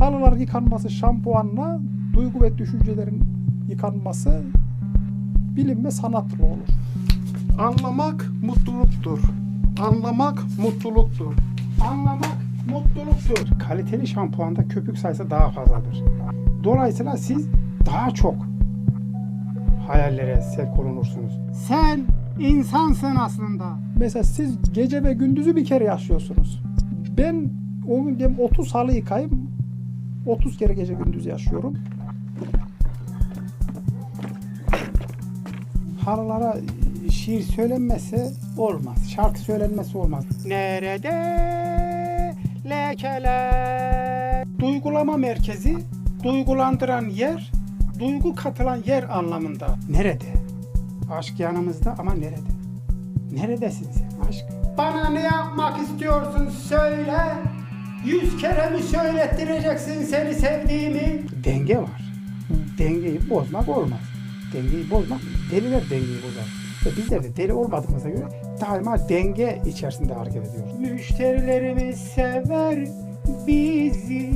Halılar yıkanması şampuanla duygu ve düşüncelerin yıkanması bilim ve sanatla olur. Anlamak mutluluktur. Anlamak mutluluktur. Anlamak mutluluktur. Kaliteli şampuanda köpük sayısı daha fazladır. Dolayısıyla siz daha çok hayallere sevk olunursunuz. Sen insansın aslında. Mesela siz gece ve gündüzü bir kere yaşıyorsunuz. Ben o gün diyelim 30 halı yıkayım 30 kere gece gündüz yaşıyorum. Halılara şiir söylenmesi olmaz. Şarkı söylenmesi olmaz. Nerede lekeler? Duygulama merkezi, duygulandıran yer, duygu katılan yer anlamında. Nerede? Aşk yanımızda ama nerede? Neredesin sen aşk? Bana ne yapmak istiyorsun söyle. Yüz kere mi söylettireceksin seni sevdiğimi? Denge var. Dengeyi bozmak olmaz. Dengeyi bozmak, deliler dengeyi bozar. Ve bizler de deli olmadığımıza göre daima denge içerisinde hareket ediyoruz. Müşterilerimiz sever bizi.